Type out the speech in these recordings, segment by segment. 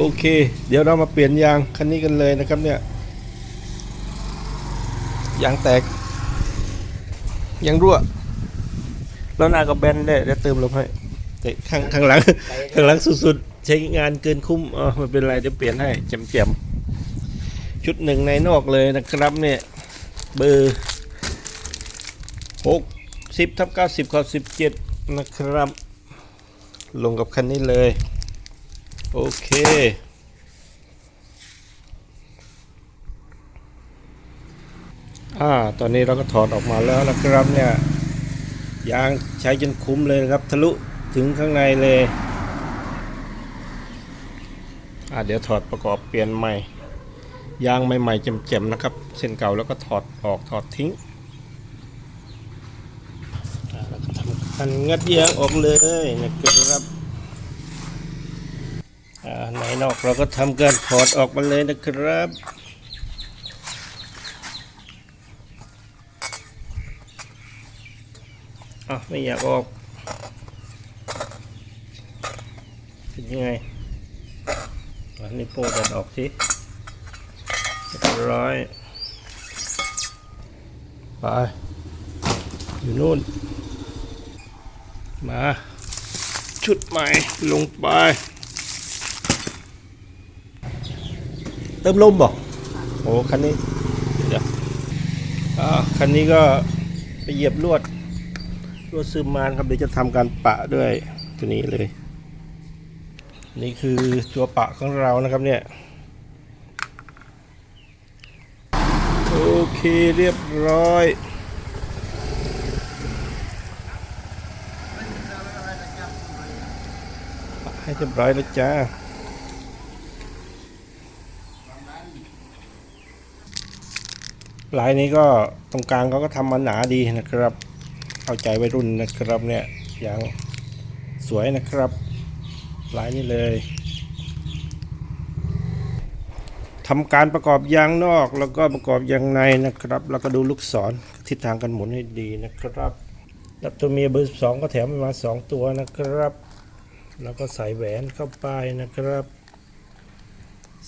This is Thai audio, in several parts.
โอเค เดี๋ยวเรามาเปลี่ยนยางคันนี้กันเลยนะครับเนี่ย ยางแตก ยางรั่ว แล้วหน้าก็แบนได้เดี๋ยวเติมลมให้แต่ข้างข้างหลังข้างหลังสุดๆ ใช้งานเกินคุ้มอ๋อไมันเป็นไรเดี๋ยวเปลี่ยนให้แจ่มๆ ชุดหนึ่งในนอกเลยนะครับเนี่ยเบอร์หกสิบทับเก้าสิบขอสิบเจ็ดนะครับ ลงกับคันนี้เลย โอเค อ่า ตอนนี้เราก็ถอดออกมาแล้วนะครับเนี่ยยางใช้จนคุ้มเลยนะครับ ทะลุถึงข้างในเลย อ่าเดี๋ยวถอดประกอบเปลี่ยนใหม่ ยางใหม่ๆแจ่มๆนะครับ เส้นเก่าแล้วก็ถอดออกถอดทิ้งอ่าแล้วก็ทำการงัดยางออกเลยนะครับ อ่าในนอกเราก็ทำการถอดออกมาเลยนะครับอะไม่อยากออกเป็นยังไงอันนี้โป้ดันออกสิเรียบร้อยไปอยู่นู่น มา ชุดใหม่ลงไป ติมลมบอกโอ้คันนี้เดี๋ยวอ่าคันนี้ก็ไปเหยียบลวดลวดซึมมานครับเดี๋ยวจะทำการปะด้วยตัวนี้เลย นี่คือตัวปะของเรานะครับเนี่ยโอเคเรียบร้อยปะให้เรียบร้อยแล้วจ้า ลายนี้ก็ตรงกลางเขาก็ทำมาหนาดีนะครับเข้าใจวัยรุ่นนะครับเนี่ยอย่างสวยนะครับลายนี้เลยทำการประกอบยางนอกแล้วก็ประกอบยางในนะครับ แล้วก็ดูลูกศรทิศทางการหมุนให้ดีนะครับแล้วตัวเมียเบอร์สองก็แถมมาสองตัวนะครับ แล้วก็ใส่แหวนเข้าไปนะครับ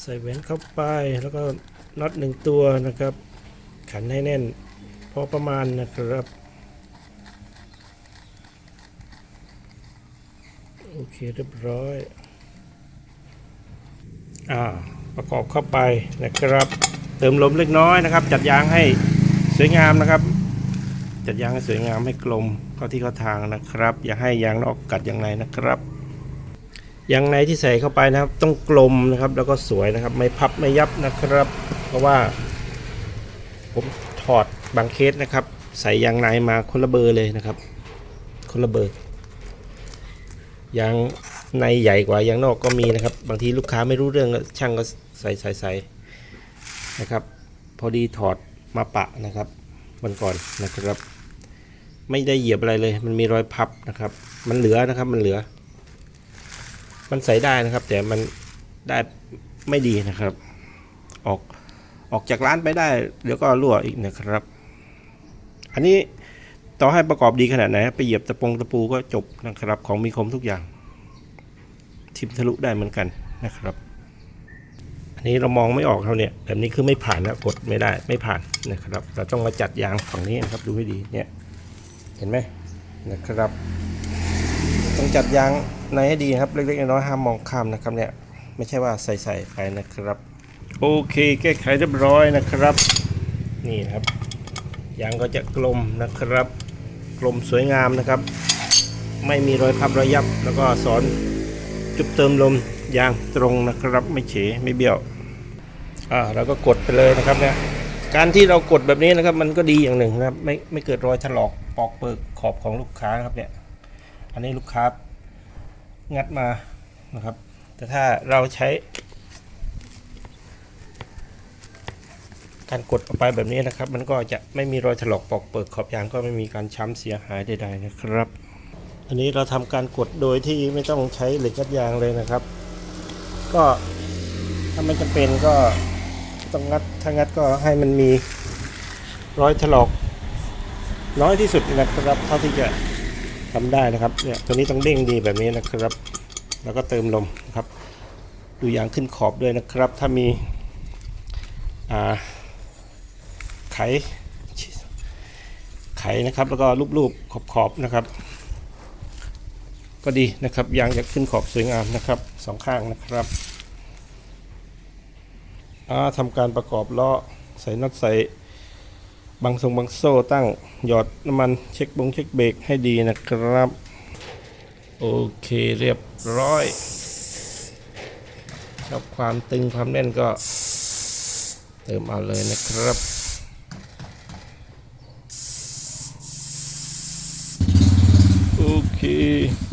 ใส่แหวนเข้าไปแล้วก็น็อตหนึ่งตัวนะครับ ขันให้แน่น พอประมาณนะครับ โอเคเรียบร้อยอ่าประกอบเข้าไปนะครับ เติมลมเล็กน้อยนะครับ จัดยางให้สวยงามนะครับ จัดยางให้สวยงามให้กลมเข้าที่เข้าทางนะครับ อย่าให้ยางนอกกัดยางในนะครับยางในที่ใส่เข้าไปนะครับ ต้องกลมนะครับ แล้วก็สวยนะครับ ไม่พับไม่ยับนะครับ เพราะว่า ผมถอดบางเคสนะครับ ใส่ยางในมาคนละเบอร์เลยนะครับ คนละเบอร์ยางในใหญ่กว่ายางนอกก็มีนะครับ บางทีลูกค้าไม่รู้เรื่องช่างก็ใส่ใส่ใส่นะครับ พอดีถอดมาปะนะครับวันก่อนนะครับ ไม่ได้เหยียบอะไรเลย มันมีรอยพับนะครับ มันเหลือนะครับมันเหลือ มันใส่ได้นะครับ แต่มันได้ไม่ดีนะครับ ออก ออกจากร้านไปได้เดี๋ยวก็รั่วอีกนะครับ อันนี้ต่อให้ประกอบดีขนาดไหนไปเหยียบตะปงตะปูก็จบนะครับ ของมีคมทุกอย่างทิมทะลุได้เหมือนกันนะครับ อันนี้เรามองไม่ออกเท่าเนี่ยแบบนี้คือไม่ผ่านนะกดไม่ได้ไม่ผ่านนะครับ เราต้องมาจัดยางฝั่งนี้นะครับดูให้ดีเนี่ยเห็นไหมนะครับ ต้องจัดยางในให้ดีครับเล็กๆน้อยๆห้ามมองข้ามนะครับเนี่ยไม่ใช่ว่าใส่ๆไปนะครับ โอเค แก้ไขเรียบร้อยนะครับ นี่นะครับยางก็จะกลมนะครับ กลมสวยงามนะครับ ไม่มีรอยพับรอยยับ แล้วก็สอนจุดเติมลมยางตรงนะครับ ไม่เฉไม่เบี้ยวอ่าเราก็กดไปเลยนะครับเนี่ยการที่เรากดแบบนี้นะครับ มันก็ดีอย่างหนึ่งนะครับ ไม่ไม่เกิดรอยถลอกปอกเปิกขอบของลูกค้านะครับเนี่ยอันนี้ลูกค้างัดมานะครับ แต่ถ้าเราใช้ การกดออกไปแบบนี้นะครับ มันก็จะไม่มีรอยถลอกปอกเปิดขอบยางก็ไม่มีการช้ำเสียหายใดๆนะครับ อันนี้เราทำการกดโดยที่ไม่ต้องใช้เหล็กกัดยางเลยนะครับ ก็ถ้าไม่จำเป็นก็ต้องงัดถ้างัดก็ให้มันมีรอยถลอกน้อยที่สุดนะครับเท่าที่จะทำได้นะครับเนี่ยตัวนี้ต้องเด้งดีแบบนี้นะครับ แล้วก็เติมลมนะครับ ดูยางขึ้นขอบด้วยนะครับ ถ้ามีอ่า ไขไขนะครับ แล้วก็รูปๆขอบๆนะครับ ก็ดีนะครับยางจะขึ้นขอบสวยงามนะครับสองข้างนะครับอ่าทำการประกอบล้อใส่น็อตใส่บางทรงบางโซ่ตั้งหยอดน้ำมันเช็คบงเช็คเบรกให้ดีนะครับ โอเคเรียบร้อยชอบความตึงความแน่นก็เติมเอาเลยนะครับ Okay.